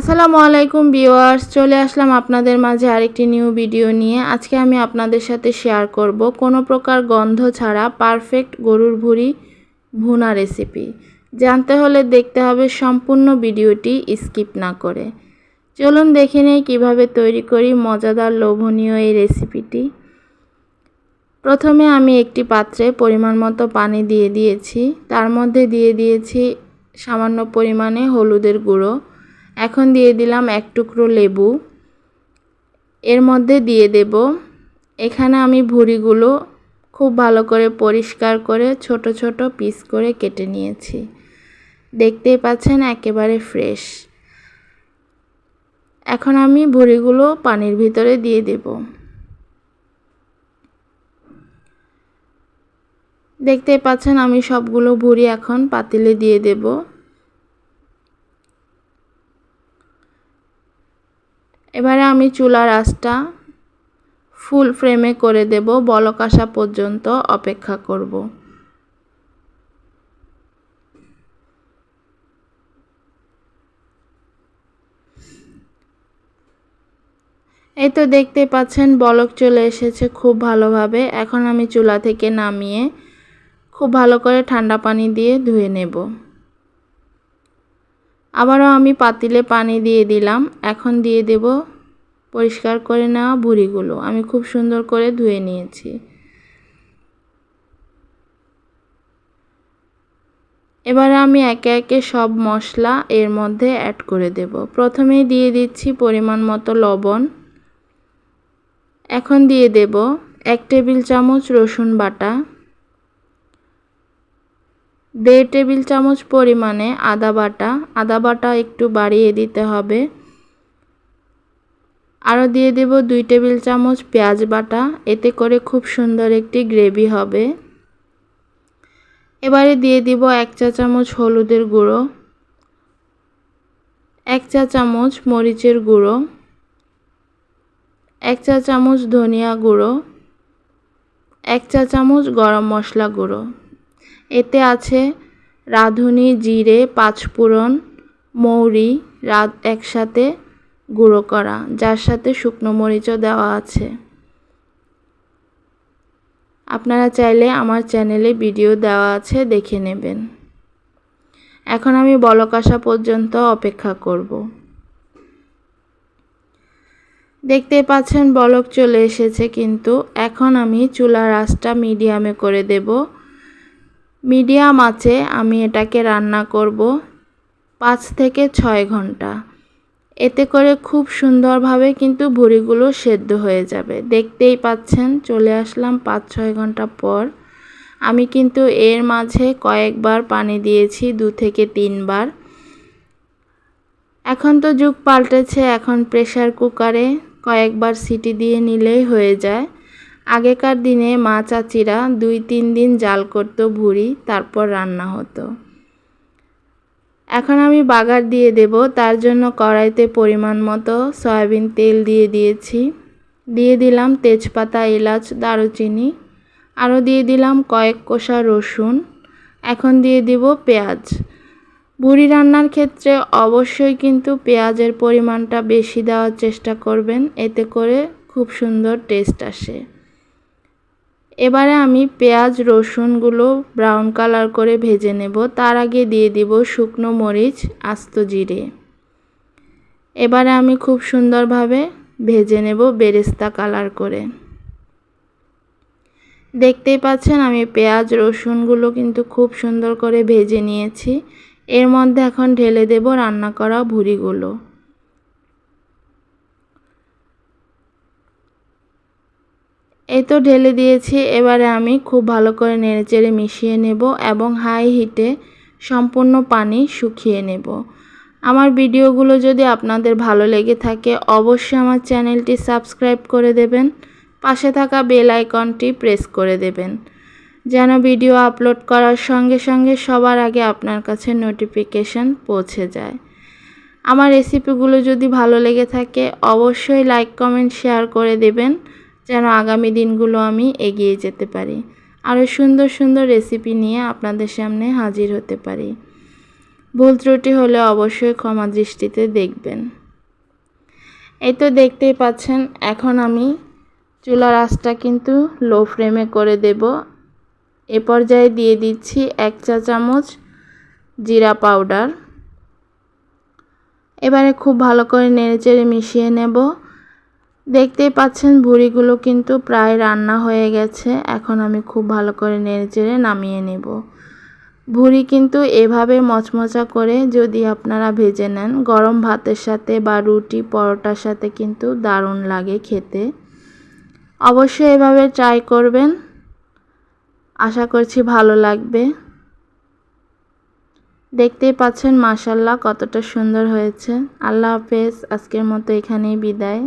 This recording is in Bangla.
আসসালামু আলাইকুম ভিউয়ার্স, চলে আসলাম আপনাদের মাঝে আরেকটি নিউ ভিডিও নিয়ে। আজকে আমি আপনাদের সাথে শেয়ার করব কোনো প্রকার গন্ধ ছাড়া পারফেক্ট গরুর ভুড়ি ভুনা রেসিপি। জানতে হলে দেখতে হবে সম্পূর্ণ ভিডিওটি স্কিপ না করে। চলুন দেখে নেই কীভাবে তৈরি করি মজাদার লোভনীয় এই রেসিপিটি। প্রথমে আমি একটি পাত্রে পরিমাণ মতো পানি দিয়ে দিয়েছি। তার মধ্যে দিয়ে দিয়েছি সামান্য পরিমাণে হলুদের গুঁড়ো। এখন দিয়ে দিলাম এক টুকরো লেবু। এর মধ্যে দিয়ে দেব। এখানে আমি ভুড়িগুলো খুব ভালো করে পরিষ্কার করে ছোট ছোট পিস করে কেটে নিয়েছি। দেখতেই পাচ্ছেন একেবারে ফ্রেশ। এখন আমি ভুড়িগুলো পানির ভিতরে দিয়ে দেব। দেখতেই পাচ্ছেন আমি সবগুলো ভুড়ি এখন পাতিলে দিয়ে দেবো। এবারে আমি চুলার আঁচটা ফুল ফ্রেমে করে দেব, বলক আসা পর্যন্ত অপেক্ষা করব। এই তো দেখতে পাচ্ছেন, বলক চলে এসেছে খুব ভালোভাবে। এখন আমি চুলা থেকে নামিয়ে খুব ভালো করে ঠান্ডা পানি দিয়ে ধুয়ে নেব। আবারও আমি পাতিলে পানি দিয়ে দিলাম। এখন দিয়ে দেব পরিষ্কার করে নেওয়া ভুড়িগুলো। আমি খুব সুন্দর করে ধুয়ে নিয়েছি। এবারে আমি একে একে সব মশলা এর মধ্যে অ্যাড করে দেব। প্রথমেই দিয়ে দিচ্ছি পরিমাণ মতো লবণ। এখন দিয়ে দেব এক টেবিল চামচ রসুন বাটা। দেড় টেবিল চামচ পরিমাণে আদা বাটা। আদা বাটা একটু বাড়িয়ে দিতে হবে। আরও দিয়ে দেব দুই টেবিল চামচ পেঁয়াজ বাটা। এতে করে খুব সুন্দর একটি গ্রেভি হবে। এবারে দিয়ে দিব এক চা চামচ হলুদের গুঁড়ো, এক চা চামচ মরিচের গুঁড়ো, এক চা চামচ ধনিয়া গুঁড়ো, এক চা চামচ গরম মশলা গুঁড়ো। এতে আছে রাঁধুনি, জিরে, পাঁচফোড়ন, মৌরি রাত একসাথে গুঁড়ো করা, যার সাথে শুকনো মরিচও দেওয়া আছে। আপনারা চাইলে আমার চ্যানেলে ভিডিও দেওয়া আছে, দেখে নেবেন। এখন আমি বলক আসা পর্যন্ত অপেক্ষা করব। দেখতে পাচ্ছেন বলক চলে এসেছে, কিন্তু এখন আমি চুলার আঁচটা মিডিয়ামে করে দেব। মিডিয়াম আছে, আমি এটাকে রান্না করব পাঁচ থেকে ছয় ঘণ্টা। এতে করে খুব সুন্দরভাবে কিন্তু ভুড়িগুলো সেদ্ধ হয়ে যাবে। দেখতেই পাচ্ছেন, চলে আসলাম পাঁচ ছয় ঘণ্টা পর। আমি কিন্তু এর মাঝে কয়েকবার পানি দিয়েছি, দু থেকে তিনবার। এখন তো যুগ পাল্টেছে, এখন প্রেশার কুকারে কয়েকবার সিটি দিয়ে নিলেই হয়ে যায়। আগেকার দিনে মা চাচিরা দুই তিন দিন জাল করতো ভুড়ি, তারপর রান্না হতো। এখন আমি বাগার দিয়ে দেব, তার জন্য কড়াইতে পরিমাণ মতো সয়াবিন তেল দিয়ে দিয়েছি। দিয়ে দিলাম তেজপাতা, এলাচ, দারুচিনি, আরও দিয়ে দিলাম কয়েক কোষা রসুন। এখন দিয়ে দিব পেঁয়াজ। বুড়ি রান্নার ক্ষেত্রে অবশ্যই কিন্তু পেঁয়াজের পরিমাণটা বেশি দেওয়ার চেষ্টা করবেন, এতে করে খুব সুন্দর টেস্ট আসে। এবারে আমি পেঁয়াজ, রসুনগুলো ব্রাউন কালার করে ভেজে নেব। তার আগে দিয়ে দিব শুকনো মরিচ, আস্ত জিরে। এবারে আমি খুব সুন্দরভাবে ভেজে নেব বেরেস্তা কালার করে। দেখতেই পাচ্ছেন, আমি পেঁয়াজ, রসুনগুলো কিন্তু খুব সুন্দর করে ভেজে নিয়েছি। এর মধ্যে এখন ঢেলে দেব রান্না করা ভুড়িগুলো। এই তো ঢেলে দিয়েছি, এবারে আমি খুব ভালো করে নেড়েচেড়ে মিশিয়ে নেব এবং হাই হিটে সম্পূর্ণ পানি শুকিয়ে নেব। আমার ভিডিওগুলো যদি আপনাদের ভালো লেগে থাকে, অবশ্যই আমার চ্যানেলটি সাবস্ক্রাইব করে দেবেন, পাশে থাকা বেল আইকনটি প্রেস করে দেবেন, যেন ভিডিও আপলোড করার সঙ্গে সঙ্গে সবার আগে আপনার কাছে নোটিফিকেশান পৌঁছে যায়। আমার রেসিপিগুলো যদি ভালো লেগে থাকে, অবশ্যই লাইক, কমেন্ট, শেয়ার করে দেবেন যেন আগামী দিনগুলো আমি এগিয়ে যেতে পারি। আরও সুন্দর সুন্দর রেসিপি নিয়ে আপনাদের সামনে হাজির হতে পারি। ভুল ত্রুটি হলে অবশ্যই ক্ষমা দৃষ্টিতে দেখবেন। এই তো দেখতেই পাচ্ছেন, এখন আমি চুলার আঁচটা কিন্তু লো ফ্লেমে করে দেব। এ পর্যায়ে দিয়ে দিচ্ছি এক চা চামচ জিরা পাউডার এবারে খুব ভালো করে নেড়েচেড়ে মিশিয়ে নেব। দেখতেই পাচ্ছেন, ভুড়িগুলো কিন্তু প্রায় রান্না হয়ে গেছে। এখন আমি খুব ভালো করে নেড়েচেড়ে নামিয়ে নেব। ভুড়ি কিন্তু এভাবে মচমচা করে যদি আপনারা ভেজে নেন, গরম ভাতের সাথে বা রুটি পরোটার সাথে কিন্তু দারুণ লাগে খেতে। অবশ্যই এভাবে ট্রাই করবেন। আশা করছি ভালো লাগবে। দেখতেই পাচ্ছেন মাসাল্লাহ কতটা সুন্দর হয়েছে। আল্লাহ হাফেজ, আজকের মতো এখানেই বিদায়।